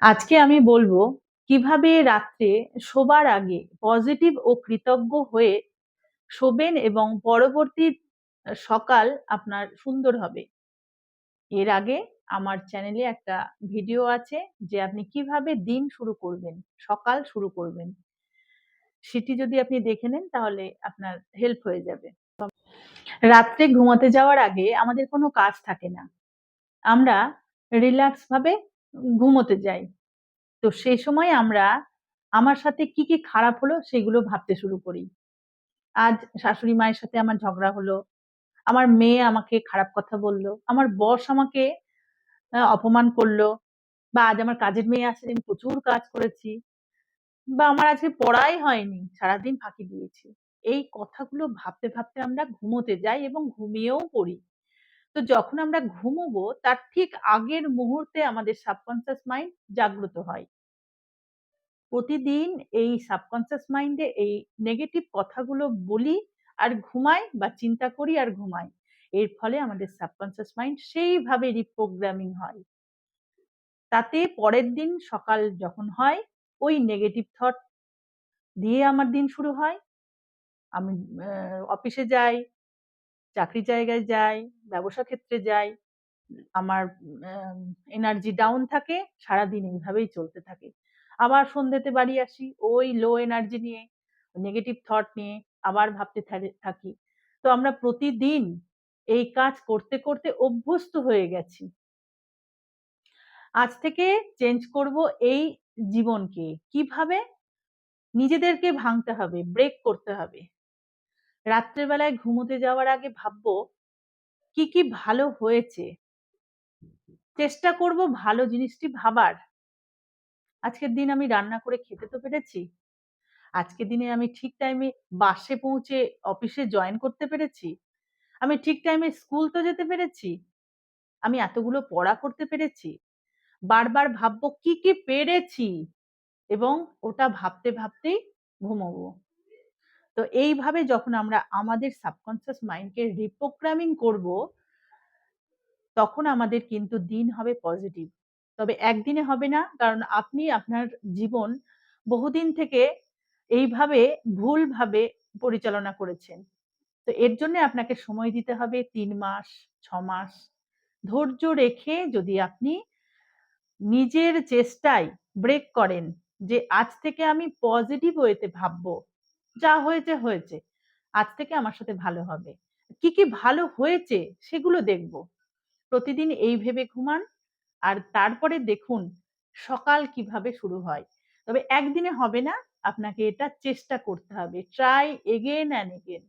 আজকে আমি বলব কীভাবে রাত্রে শোবার আগে পজিটিভ ও কৃতজ্ঞ হয়ে শোবেন এবং পরবর্তী সকাল আপনার সুন্দর হবে। এর আগে আমার চ্যানেলে একটা ভিডিও আছে যে আপনি কীভাবে দিন শুরু করবেন, সকাল শুরু করবেন। সেটি যদি আপনি দেখে নেন তাহলে আপনার হেল্প হয়ে যাবে। রাত্রে ঘুমাতে যাওয়ার আগে আমাদের কোনো কাজ থাকে না। আমরা রিল্যাক্স ভাবে ঘুমোতে যাই। তো সেই সময় আমরা আমার সাথে কি কি খারাপ হলো সেগুলো ভাবতে শুরু করি। আজ শাশুড়ি মায়ের সাথে আমার ঝগড়া হলো, আমার মেয়ে আমাকে খারাপ কথা বলল, আমার বস আমাকে অপমান করল, বা আজ আমার কাজের মেয়ে আসে আমি প্রচুর কাজ করেছি, বা আমার আজকে পড়াই হয়নি, সারাদিন ফাঁকি দিয়েছি। এই কথাগুলো ভাবতে ভাবতে আমরা ঘুমোতে যাই এবং ঘুমিয়েও পড়ি। তো যখন আমরা ঘুমোবো, তার ঠিক আগের মুহূর্তে আমাদের সাবকনসিয়াস মাইন্ড জাগ্রত হয়। প্রতিদিন এই সাবকনসিয়াস মাইন্ডে এই নেগেটিভ কথাগুলো বলি আর ঘুমাই বা চিন্তা করি আর ঘুমাই। এর ফলে আমাদের সাবকনসিয়াস মাইন্ড সেইভাবে রিপ্রোগ্রামিং হয়। তাতে পরের দিন সকাল যখন হয়, ওই নেগেটিভ থট দিয়ে আমার দিন শুরু হয়। আমি অফিসে যাই চাকরি জায়গায় যাই, ব্যবসা ক্ষেত্রে যাই, আমার এনার্জি ডাউন থাকে, সারাদিন এইভাবেই চলতে থাকে। আবার সন্ধ্যেতে বাড়ি আসি, ওই লো এনার্জি নিয়ে নেগেটিভ থট নিয়ে আবার ভাবতে থাকি। তো আমরা প্রতিদিন এই কাজ করতে করতে অভ্যস্ত হয়ে গেছি। আজ থেকে চেঞ্জ করব এই জীবনকে। কীভাবে? নিজেদেরকে ভাঙতে হবে ব্রেক করতে হবে। রাত্রেবেলায় ঘুমোতে যাওয়ার আগে ভাববো, কি কি ভালো হয়েছে? চেষ্টা করব ভালো জিনিসটি ভাবার। আজকের দিন আমি রান্না করে খেতে তো পেরেছি। আজকের দিনে আমি ঠিক টাইমে বাসে পৌঁছে অফিসে জয়েন করতে পেরেছি। আমি ঠিক টাইমে স্কুল তো যেতে পেরেছি। আমি এতগুলো পড়া করতে পেরেছি। বারবার ভাববো, কি কি পেরেছি? এবং ওটা ভাবতে, ভাবতেই ঘুমোবো। তো এইভাবে যখন আমরা আমাদের সাবকনসিয়াস মাইন্ডকে রিপ্রোগ্রামিং করব, তখন আমাদের কিন্তু দিন হবে পজিটিভ তবে একদিনে হবে না, কারণ আপনি আপনার জীবন বহুদিন থেকে এইভাবে ভুলভাবে পরিচালনা করেছেন। তো এর জন্য আপনাকে সময় দিতে হবে তিন মাস, ছ মাস। ধৈর্য রেখে যদি আপনি নিজের চেষ্টায় ব্রেক করেন যে আজ থেকে আমি পজিটিভ ওয়েতে ভাববো যা হয়েছে হয়েছে। আজ থেকে আমার সাথে ভালো হবে। কি কি ভালো হয়েছে সেগুলো দেখব। প্রতিদিন এই ভেবে ঘুমান আর তারপরে দেখুন সকাল কীভাবে শুরু হয়। তবে একদিনে হবে না, আপনাকে এটা চেষ্টা করতে হবে। Try again and again